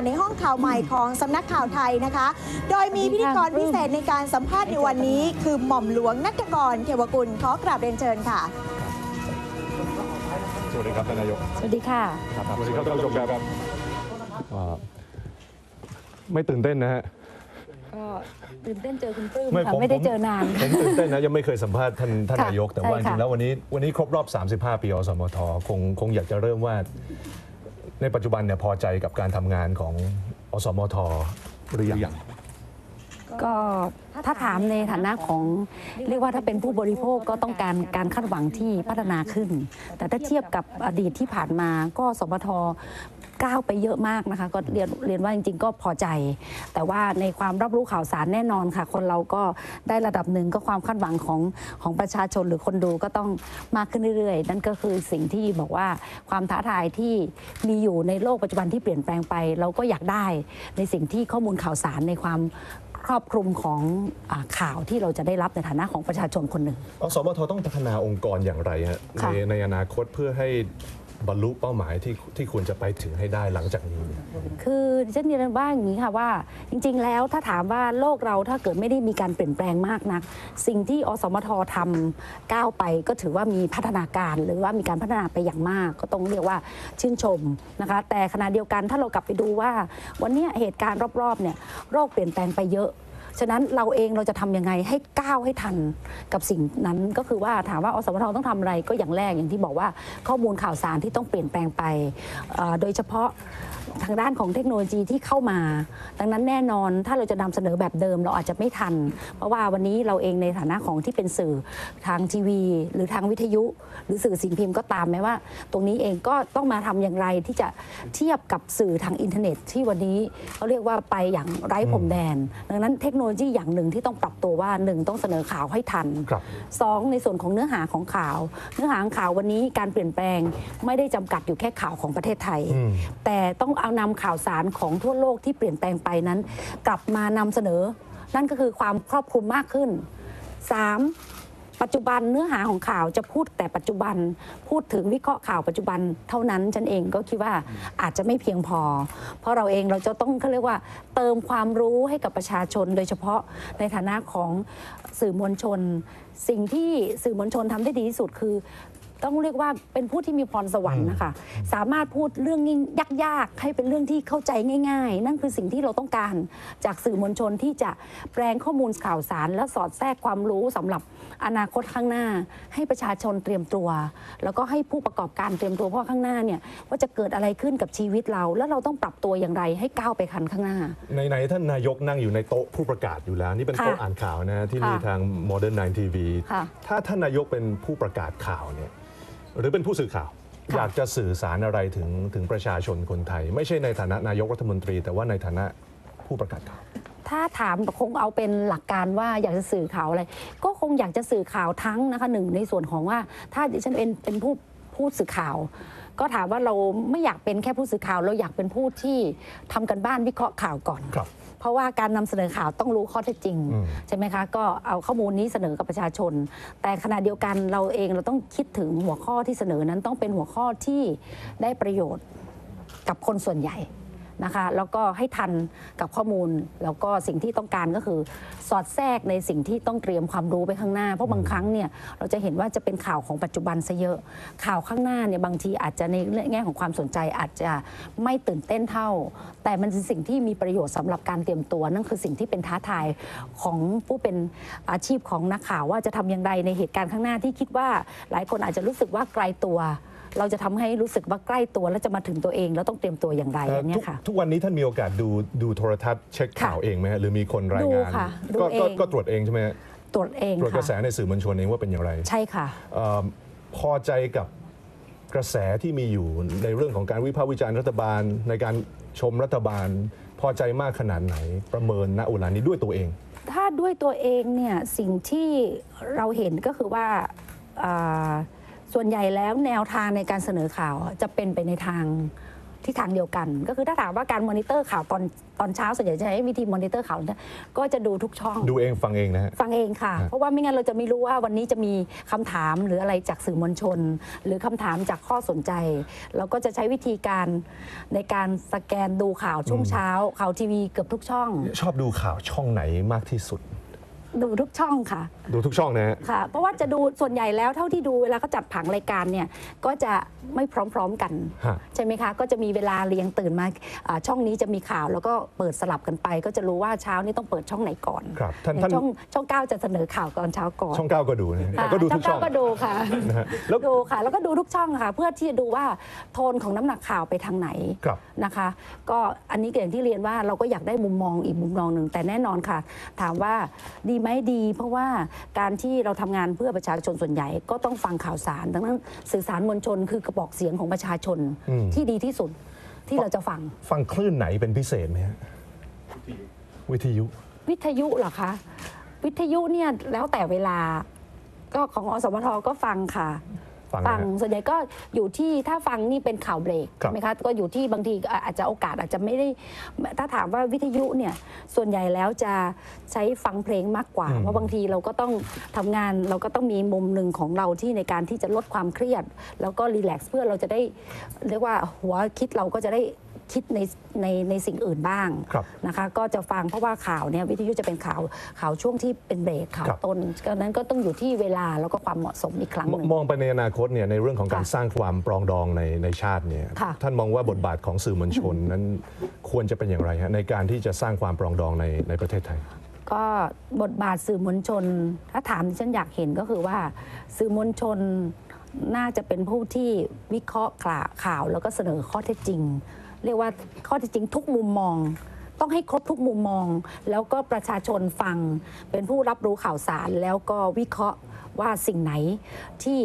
านในห้องข่าวใหม่ของสำนักข่าวไทยนะคะ โดยมีพิธีกรพิเศษในการสัมภาษณ์ในวันนี้ คือหม่อมหลวงนัทกรเทวกุลขอกราบเรียนเชิญค่ะ สวัสดีครับท่านนายกสวัสดีค่ะสวัสดีครับท่านผู้ชมครับอ่าไม่ตื่นเต้นนะฮะ ก็ตื่นเต้นเจอคุณปลื้มไม่ค่ะผมไม่ได้ผมเจอนาน ผมตื่นเต้นนะยังไม่เคยสัมภาษณ์ท่านท่านค่ะนายกแต่ว่าใช่จค่ะ ริงๆแล้ววันนี้วันนี้ครบรอบ 35 ปีอสมทคงคงอยากจะเริ่มว่า ในปัจจุบันเนี่ยพอใจกับการทำงานของอสมทหรือยัง ก็ถ้าถามในฐานะของเรียกว่าถ้าเป็นผู้บริโภคก็ต้องการการคาดหวังที่พัฒนาขึ้น แต่ถ้าเทียบกับอดีตที่ผ่านมาก็สมท ก้าวไปเยอะมากนะคะ ก็เรียนเรียนว่าจริงๆ ก็พอใจ แต่ว่าในความรับรู้ข่าวสารแน่นอนค่ะ คนเราก็ได้ระดับหนึ่งก็ความคาดหวังของของประชาชนหรือคนดูก็ต้องมากขึ้นเรื่อยๆ นั่นก็คือสิ่งที่บอกว่าความท้าทายที่มีอยู่ในโลกปัจจุบันที่เปลี่ยนแปลงไป เราก็อยากได้ในสิ่งที่ข้อมูลข่าวสารในความครอบคลุมของอข่าวที่เราจะได้รับในฐานะของประชาชนคนหนึ่ออสมทต้องพัฒนาองค์กรอย่างไรฮะในค่ะในอนาคตเพื่อให้ บรรลุเป้าหมายที่ที่ควรจะไปถึงให้ได้หลังจากนี้ คือดิฉันเรียนว่าอย่างนี้ค่ะว่า จริง ๆ แล้วถ้าถามว่าโลกเราถ้าเกิดไม่ได้มีการเปลี่ยนแปลงมากนัก สิ่งที่อสมททำก้าวไปก็ถือว่ามีพัฒนาการหรือว่ามีการพัฒนาไปอย่างมาก ก็ต้องเรียกว่าชื่นชมนะคะ แต่ขณะเดียวกันถ้าเรากลับไปดูว่า วันนี้เหตุการณ์รอบๆเนี่ยโรคเปลี่ยนแปลงไปเยอะ ฉะนั้นเราเองเราจะทำยังไงให้ก้าวให้ทันกับสิ่งนั้นก็คือว่าถามว่าอสมทต้องทำอะไรก็อย่างแรกอย่างที่บอกว่าข้อมูลข่าวสารที่ต้องเปลี่ยนแปลงไป โดยเฉพาะทางด้านของเทคโนโลยีที่เข้ามา ดังนั้นแน่นอนถ้าเราจะนำเสนอแบบเดิมเราอาจจะไม่ทัน เพราะว่าวันนี้เราเองในฐานะของที่เป็นสื่อทางทีวี หรือทางวิทยุ หรือสื่อสิ่งพิมพ์ก็ตามแม้ว่า ตรงนี้เองก็ต้องมาทำอย่างไรที่จะเทียบกับสื่อทางอินเทอร์เน็ต ที่วันนี้เขาเรียกว่าไปอย่างไร้พรมแดน ดังนั้นเทคโนโลยีอย่างหนึ่งที่ต้องปรับตัวว่าหนึ่งต้องเสนอข่าวให้ทันครับสองในส่วนของเนื้อหาของข่าว เนื้อหาของข่าววันนี้การเปลี่ยนแปลงไม่ได้จำกัดอยู่แค่ข่าวของประเทศไทยอืมแต่ต้องเอานำข่าวสารของทั่วโลกที่เปลี่ยนแปลงไปนั้น กลับมานำเสนอ นั่นก็คือความครอบคลุมมากขึ้น 3. ปัจจุบันเนื้อหาของข่าวจะพูดแต่ปัจจุบันพูดถึงวิเคราะห์ข่าวปัจจุบันเท่านั้นฉันเองก็คิดว่าอาจจะไม่เพียงพอ เพราะเราเองเราจะต้องเขาเรียกว่า เติมความรู้ให้กับประชาชน โดยเฉพาะในฐานะของสื่อมวลชน สิ่งที่สื่อมวลชนทำได้ดีที่สุดคือ ต้องเรียกว่าเป็นผู้ที่มีพรสวรรค์นะคะ สามารถพูดเรื่องยากๆ ให้เป็นเรื่องที่เข้าใจง่าย ๆ นั่นคือสิ่งที่เราต้องการจากสื่อมวลชนที่จะแปลงข้อมูลข่าวสาร และสอดแทรกความรู้สำหรับอนาคตข้างหน้า ให้ประชาชนเตรียมตัว แล้วก็ให้ผู้ประกอบการเตรียมตัวเพราะข้างหน้าเนี่ยว่าจะเกิดอะไรขึ้นกับชีวิตเรา แล้วเราต้องปรับตัวอย่างไรให้ก้าวไปคันข้างหน้าในในท่านนายกนั่งอยู่ในโต๊ะผู้ประกาศอยู่แล้วนี่เป็นค่ะโต๊ะอ่านข่าวนะที่นี่ค่ะทาง Modern 9 TV ค่ะถ้าท่านนายกเป็นผู้ประกาศข่าวเนี่ย หรือเป็นผู้สื่อข่าวค่ะอยากจะสื่อสารอะไรถึงถึงประชาชนคนไทย ไม่ใช่ในฐานะนายกรัฐมนตรี แต่ว่าในฐานะผู้ประกาศข่าว ถ้าถามคงเอาเป็นหลักการว่าอยากจะสื่อข่าวอะไร ก็คงอยากจะสื่อข่าวทั้งนะคะหนึ่งในส่วนของว่า ถ้าดิฉันเป็นเป็นผู้ผู้สื่อข่าว ก็ถามว่าเราไม่อยากเป็นแค่ผู้สื่อข่าว เราอยากเป็นผู้ที่ทำกันบ้านวิเคราะห์ข่าวก่อนครับเพราะว่าการนำเสนอข่าวต้องรู้ข้อเท็จจริงอืมใช่ไหมคะ ก็เอาข้อมูลนี้เสนอกับประชาชน แต่ขณะเดียวกันเราเองเราต้องคิดถึงหัวข้อที่เสนอนั้นต้องเป็นหัวข้อที่ได้ประโยชน์กับคนส่วนใหญ่ นะคะแล้วก็ให้ทันกับข้อมูล แล้วก็สิ่งที่ต้องการก็คือสอดแทรกในสิ่งที่ต้องเตรียมความรู้ไปข้างหน้า เพราะบางครั้งเนี่ยเราจะเห็นว่าจะเป็นข่าวของปัจจุบันซะเยอะ ข่าวข้างหน้าเนี่ยบางทีอาจจะในแง่ของความสนใจอาจจะไม่ตื่นเต้นเท่า แต่มันเป็นสิ่งที่มีประโยชน์สำหรับการเตรียมตัวนั่นคือสิ่งที่เป็นท้าทายของผู้เป็นอาชีพของนักข่าวว่าจะทำอย่างไรในเหตุการณ์ข้างหน้าที่คิดว่าหลายคนอาจจะรู้สึกว่าไกลตัว เราจะทำให้รู้สึกว่าใกล้ตัวและจะมาถึงตัวเอง แล้วต้องเตรียมตัวอย่างไรเอ่ออันเนี้ทุกยค่ะทุกวันนี้ท่านมีโอกาสดูดูโทรทัศน์เช็คข่าวเองไหมฮะหรือมีคนรายงานดูค่ะดูก็ก็เองก็ตรวจเองใช่ไหมฮะตรวจเองตรวจกระแสค่ะในสื่อมวลชนเองว่าเป็นอย่างไร ใช่ค่ะเอ่อพอใจกับกระแสที่มีอยู่ในเรื่องของการวิพากษ์วิจารณ์รัฐบาล ในการชมรัฐบาล พอใจมากขนาดไหนประเมินณเวลานี้ด้วยตัวเอง ถ้าด้วยตัวเองเนี่ยสิ่งที่เราเห็นก็คือว่าอ่า ส่วนใหญ่แล้วแนวทางในการเสนอข่าวจะเป็นไปในทางที่ทางเดียวกัน ก็คือถ้าถามว่าการมอนิเตอร์ข่าวตอนตอนเช้าส่วนใหญ่จะใช้วิธีมอนิเตอร์ข่าวเนี่ยก็จะดูทุกช่อง ดูเองฟังเองนะฮะฟังเองค่ะฮะเพราะว่าไม่งั้นเราจะไม่รู้ว่าวันนี้จะมีคำถามหรืออะไรจากสื่อมวลชน หรือคำถามจากข้อสนใจ เราก็จะใช้วิธีการในการสแกนดูข่าวช่วงเช้าข่าวทีวีเกือบทุกช่อง ชอบดูข่าวช่องไหนมากที่สุด ดูทุกช่องค่ะ ดูทุกช่องนะฮะ ค่ะ เพราะว่าจะดูส่วนใหญ่แล้วเท่าที่ดูเวลาเขาจัดผังรายการเนี่ยก็จะไม่พร้อมๆกัน ฮะ ใช่ไหมคะ ก็จะมีเวลาเรียงตื่นมาอ่าช่องนี้จะมีข่าวแล้วก็เปิดสลับกันไป ก็จะรู้ว่าเช้านี้ต้องเปิดช่องไหนก่อนครับท่านอย่าท่าน งช่องช่องเก้าจะเสนอข่าวตอนเช้าก่อนช่องเก้าก็ดูนะฮะค่ะก็ดูทุกช่อง เาก็ดูค่ะนะฮะแล้ว ดูค่ะ แล้วก็ดูทุกช่องค่ะ เพื่อที่จะดูว่าโทนของน้ำหนักข่าวไปทางไหน ครับ นะคะ ก็อันนี้ก็อย่างที่เรียนว่าเราก็อยากได้มุมมองอีกมุมมองหนึ่งแต่แน่นอนค่ะ ถามว่าดีไหมดี เพราะว่าการที่เราทำงานเพื่อประชาชนส่วนใหญ่ก็ต้องฟังข่าวสารดังนั้นสื่อสารมวลชนคือกระบอกเสียงของประชาชนอืมที่ดีที่สุดที่เราจะฟัง ฟังคลื่นไหนเป็นพิเศษไหมฮะวิทยุ วิทยุเหรอคะ วิทยุเนี่ยแล้วแต่เวลา ก็ของอสมทก็ฟังค่ะ ฟังฟันะงฮะส่วนใหญ่ก็อยู่ที่ถ้าฟังนี่เป็นข่าวเบรกครับใช่ไหมคะก็อยู่ที่บางทีอะอาจจะโอกาสอาจจะไม่ได้ ถ้าถามว่าวิทยุเนี่ยส่วนใหญ่แล้วจะใช้ฟังเพลงมากกว่า เพราะบางทีเราก็ต้องทำงานเราก็ต้องมีมุมหนึ่งของเราที่ในการที่จะลดความเครียด แล้วก็รีแลกซ์เพื่อเราจะได้เรียกว่าหัวคิดเราก็จะได้ คิดในในในสิ่งอื่นบ้างครับนะคะก็จะฟังเพราะว่าข่าวเนี่ยวิทยุจะเป็นข่าวข่าวช่วงที่เป็นเบรกข่าวครับต้นก็นั้นก็ต้องอยู่ที่เวลาแล้วก็ความเหมาะสมอีกครั้งหมนึ่งมองไปในอนาคตเนี่ยในเรื่องของการค่ะสร้างความปรองดองในในชาติเนี่ยค่ะท่านมองว่าบทบาทของสื่อมวลชนนั้นควรจะเป็นอย่างไรฮะในการที่จะสร้างความปรองดองในในประเทศไทยก็บทบาทสื่อมวลชน ถ้าถามที่ฉันอยากเห็นก็คือว่า สื่อมวลชนน่าจะเป็นผู้ที่วิเคราะห์ข่าวข่าวแล้วก็เสนอข้อเท็จจริง เรียกว่าข้อเท็จจริงทุกมุมมอง ต้องให้ครบทุกมุมมอง แล้วก็ประชาชนฟังเป็นผู้รับรู้ข่าวสาร แล้วก็วิเคราะห์ว่าสิ่งไหนที่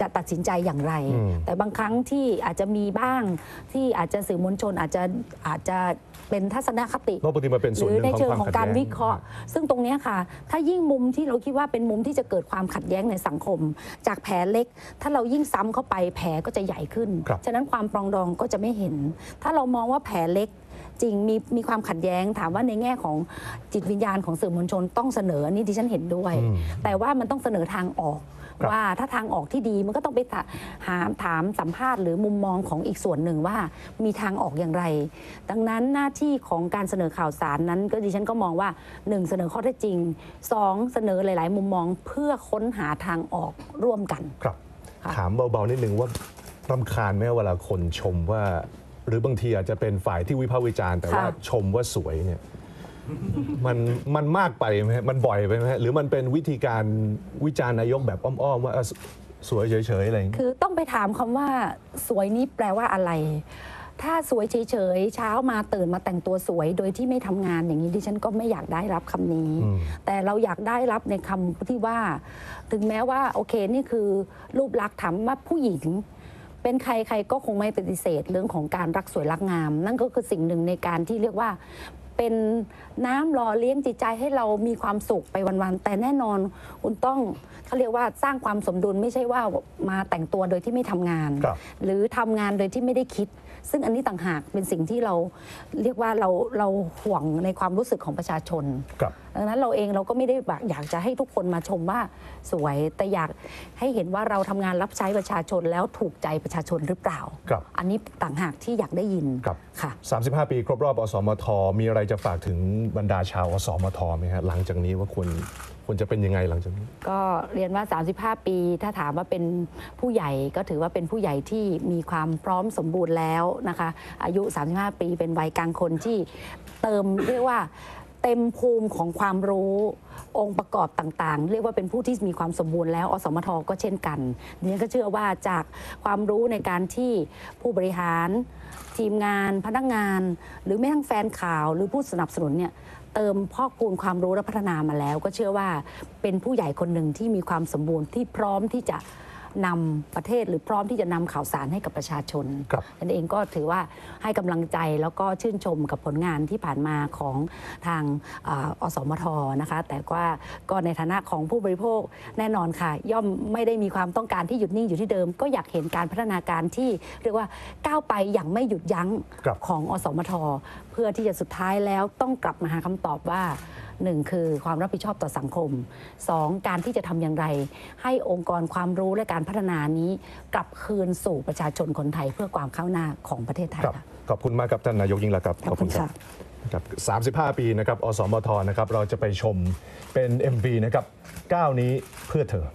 จะตัดสินใจอย่างไรอืมแต่บางครั้งที่อาจจะมีบ้างที่อาจจะสื่อมวลชนอาจจะอาจจะเป็นทัศนคติเพราะปกติมันเป็นหส่วนรืหอนึ่งในของเชิงความของขัดการแย้งวิเคราะห์ ซึ่งตรงเนี้ยค่ะ ถ้ายิ่งมุมที่เราคิดว่าเป็นมุมที่จะเกิดความขัดแย้งในสังคม จากแผลเล็ก ถ้าเรายิ่งซ้ำเข้าไปแผลก็จะใหญ่ขึ้นครับฉะนั้นความปรองดองก็จะไม่เห็น ถ้าเรามองว่าแผลเล็กจริงมีมีความขัดแย้งถามว่าในแง่ของจิตวิญญาณของสื่อมวลชนต้องเสนออันนี้ดิฉันเห็นด้วยอืมแต่ว่ามันต้องเสนอทางออกครับ ว่าถ้าทางออกที่ดีมันก็ต้องไปถาหาถามสัมภาษณ์หรือมุมมองของอีกส่วนหนึ่งว่ามีทางออกอย่างไร ดังนั้นหน้าที่ของการเสนอข่าวสารนั้น ก็ดิฉันก็มองว่า 1 เสนอข้อเท็จจริง 2 เสนอหลาย ๆ มุมมองเพื่อค้นหาทางออกร่วมกันครับค่ะถามเบา ๆ นิดนึงว่ารำคาญไหมเวลาคนชมว่า หรือบางทีอาจจะเป็นฝ่ายที่วิพากษ์วิจารณ์แต่ว่าชมว่าสวยเนี่ย มันมันมากไปไหมฮะมันบ่อยไปไหมฮะหรือมันเป็นวิธีการวิจารณ์นายกแบบอ้อมๆว่าเออสสวยเฉยๆอะไรอย่างเงี้ยคือต้องไปถามคำว่าสวยนี้แปลว่าอะไร ถ้าสวยเฉยๆ เช้ามาตื่นมาแต่งตัวสวยโดยที่ไม่ทำงานอย่างนี้ดิฉันก็ไม่อยากได้รับคำนี้อืมแต่เราอยากได้รับในคำที่ว่า ถึงแม้ว่าโอเคนี่คือรูปลักษณ์ถามว่าผู้หญิง เป็นใครใครก็คงไม่ปฏิเสธเรื่องของการรักสวยรักงาม นั่นก็คือสิ่งหนึ่งในการที่เรียกว่า เป็นน้ำหล่อเลี้ยงจิตใจให้เรามีความสุขไปวันๆแต่แน่นอนคุณต้องเขาเรียกว่าสร้างความสมดุลไม่ใช่ว่ามาแต่งตัวโดยที่ไม่ทำงาน ครับ หรือทำงานโดยที่ไม่ได้คิด ซึ่งอันนี้ต่างหากเป็นสิ่งที่เราเรียกว่าเราเราห่วงในความรู้สึกของประชาชน ครับ ดังนั้นเราเองเราก็ไม่ได้แบบอยากจะให้ทุกคนมาชมว่าสวย แต่อยากให้เห็นว่าเราทำงานรับใช้ประชาชนแล้วถูกใจประชาชนหรือเปล่า ครับ อันนี้ต่างหากที่อยากได้ยินครับ ค่ะ 35 ปีครบรอบอสมท มีอะไรจะฝากถึงบรรดาชาวอสมทไหมฮะหลังจากนี้ว่าควร ควรจะเป็นยังไงหลังจากนี้ ก็เรียนว่า 35 ปี ถ้าถามว่าเป็นผู้ใหญ่ก็ถือว่าเป็นผู้ใหญ่ที่มีความพร้อมสมบูรณ์แล้วนะคะ อายุ 35 ปีเป็นวัยกลางคนที่เติมเรียกว่าเต็มภูมิของความรู้องค์ประกอบต่างๆ เรียกว่าเป็นผู้ที่มีความสมบูรณ์แล้ว อสมทก็เช่นกันดิฉันก็เชื่อว่าจากความรู้ในการที่ผู้บริหาร ทีมงาน พนักงาน หรือแม้ทั้งแฟนข่าว หรือผู้สนับสนุนเนี่ย เติมพอกพูนความรู้และพัฒนามาแล้ว ก็เชื่อว่าเป็นผู้ใหญ่คนหนึ่งที่มีความสมบูรณ์ที่พร้อมที่จะ นำประเทศหรือพร้อมที่จะนำข่าวสารให้กับประชาชนครับนั่นเองก็ถือว่าให้กำลังใจแล้วก็ชื่นชมกับผลงานที่ผ่านมาของทางอาอสมทนะคะ แต่ว่าก็ในฐานะของผู้บริโภคแน่นอนค่ะ ย่อมไม่ได้มีความต้องการที่หยุดนิ่งอยู่ที่เดิม ก็อยากเห็นการพัฒนาการที่เรียกว่าก้าวไปอย่างไม่หยุดยั้งครับของอสมท เพื่อที่จะสุดท้ายแล้วต้องกลับมาหาคำตอบว่า หนึ่งคือความรับผิดชอบต่อสังคมสองการที่จะทำอย่างไร ให้องค์กรความรู้และการพัฒนานี้กลับคืนสู่ประชาชนคนไทยเพื่อความก้าวหน้าของประเทศไทยครับค่ะขอบคุณมากครับท่านนายกยิ่งรักษณ์ครับขอบคุณค่ะครับ35 ปีนะครับอสมทนะครับเราจะไปชมเป็น MV นะครับก้าวนี้เพื่อเธอ